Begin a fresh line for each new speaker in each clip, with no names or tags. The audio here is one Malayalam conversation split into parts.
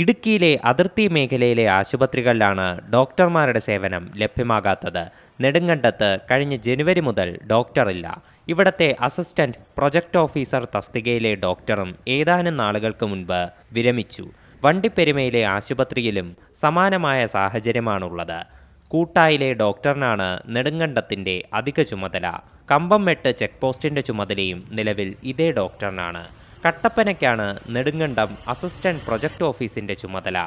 ഇടുക്കിയിലെ അതിർത്തി മേഖലയിലെ ആശുപത്രികളിലാണ് ഡോക്ടർമാരുടെ സേവനം ലഭ്യമാകാത്തത്. നെടുങ്കണ്ടത്ത് കഴിഞ്ഞ ജനുവരി മുതൽ ഡോക്ടറില്ല. ഇവിടത്തെ അസിസ്റ്റന്റ് പ്രൊജക്ട് ഓഫീസർ തസ്തികയിലെ ഡോക്ടറും ഏതാനും നാളുകൾക്ക് മുൻപ് വിരമിച്ചു. വണ്ടിപ്പെരുമയിലെ ആശുപത്രിയിലും സമാനമായ സാഹചര്യമാണുള്ളത്. കൂട്ടായിലെ ഡോക്ടറിനാണ് നെടുങ്കണ്ടത്തിന്റെ അധിക ചുമതല. കമ്പംമെട്ട് ചെക്ക് പോസ്റ്റിന്റെ ചുമതലയും നിലവിൽ ഇതേ ഡോക്ടറിനാണ്. കട്ടപ്പനയ്ക്കാണ് നെടുങ്കണ്ടം അസിസ്റ്റന്റ് പ്രൊജക്ട് ഓഫീസിന്റെ ചുമതല.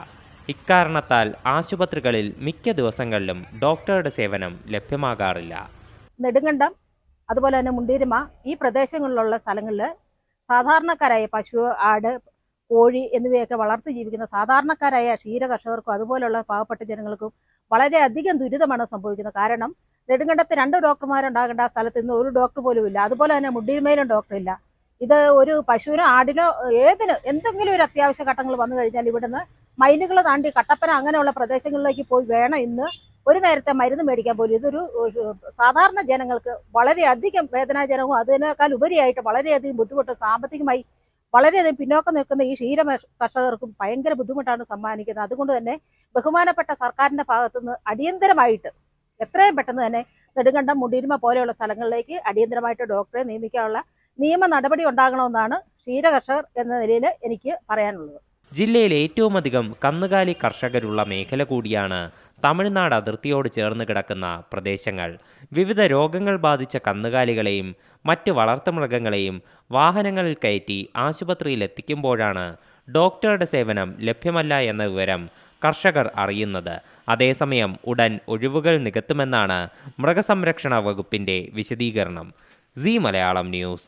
ഇക്കാരണത്താൽ ആശുപത്രികളിൽ മിക്ക ദിവസങ്ങളിലും ഡോക്ടറുടെ സേവനം ലഭ്യമാകാറില്ല.
നെടുങ്കണ്ടം അതുപോലെ തന്നെ മുണ്ടീരുമ ഈ പ്രദേശങ്ങളിലുള്ള സ്ഥലങ്ങളിൽ സാധാരണക്കാരായ പശു ആട് കോഴി എന്നിവയൊക്കെ വളർത്തി ജീവിക്കുന്ന സാധാരണക്കാരായ ക്ഷീര കർഷകർക്കും അതുപോലെയുള്ള പാവപ്പെട്ട ജനങ്ങൾക്കും വളരെയധികം ദുരിതമാണ് സംഭവിക്കുന്നത്. കാരണം നെടുങ്കണ്ടത്ത് രണ്ട് ഡോക്ടർമാരുണ്ടാകേണ്ട ആ സ്ഥലത്ത് ഇന്ന് ഒരു ഡോക്ടർ പോലും ഇല്ല അതുപോലെ തന്നെ മുണ്ടീരുമയിലും ഡോക്ടറില്ല. ഇത് ഒരു പശുവിനോ ആടിനോ ഏതിന് എന്തെങ്കിലും ഒരു അത്യാവശ്യ ഘട്ടങ്ങൾ വന്നു കഴിഞ്ഞാൽ ഇവിടുന്ന് മൈലുകൾ താണ്ടി കട്ടപ്പന അങ്ങനെയുള്ള പ്രദേശങ്ങളിലേക്ക് പോയി വേണം ഇന്ന് ഒരു നേരത്തെ മരുന്ന് മേടിക്കാൻ പോലും. ഇതൊരു സാധാരണ ജനങ്ങൾക്ക് വളരെയധികം വേദനാജനകവും അതിനേക്കാൾ ഉപരിയായിട്ട് വളരെയധികം ബുദ്ധിമുട്ട് സാമ്പത്തികമായി വളരെയധികം പിന്നോക്കം നിൽക്കുന്ന ഈ ക്ഷീര കർഷകർക്കും ഭയങ്കര ബുദ്ധിമുട്ടാണ് സമ്മാനിക്കുന്നത്. അതുകൊണ്ട് തന്നെ ബഹുമാനപ്പെട്ട സർക്കാരിന്റെ ഭാഗത്തുനിന്ന് അടിയന്തരമായിട്ട് എത്രയും പെട്ടെന്ന് തന്നെ നെടുങ്കണ്ടം മുടിയിരുമ പോലെയുള്ള സ്ഥലങ്ങളിലേക്ക് അടിയന്തരമായിട്ട് ഡോക്ടറെ നിയമിക്കാനുള്ള നിയമ നടപടി ഉണ്ടാകണമെന്നാണ് ക്ഷീരകർഷകർ എന്ന നിലയിൽ എനിക്ക് പറയാനുള്ളത്.
ജില്ലയിൽ ഏറ്റവും അധികം കന്നുകാലി കർഷകരുള്ള മേഖല കൂടിയാണ് തമിഴ്നാട് അതിർത്തിയോട് ചേർന്ന് കിടക്കുന്ന പ്രദേശങ്ങൾ. വിവിധ രോഗങ്ങൾ ബാധിച്ച കന്നുകാലികളെയും മറ്റ് വളർത്തുമൃഗങ്ങളെയും വാഹനങ്ങളിൽ കയറ്റി ആശുപത്രിയിൽ എത്തിക്കുമ്പോഴാണ് ഡോക്ടറുടെ സേവനം ലഭ്യമല്ല എന്ന വിവരം കർഷകർ അറിയുന്നത്. അതേസമയം ഉടൻ ഒഴിവുകൾ നികത്തുമെന്നാണ് മൃഗസംരക്ഷണ വകുപ്പിന്റെ വിശദീകരണം. C Malayalam news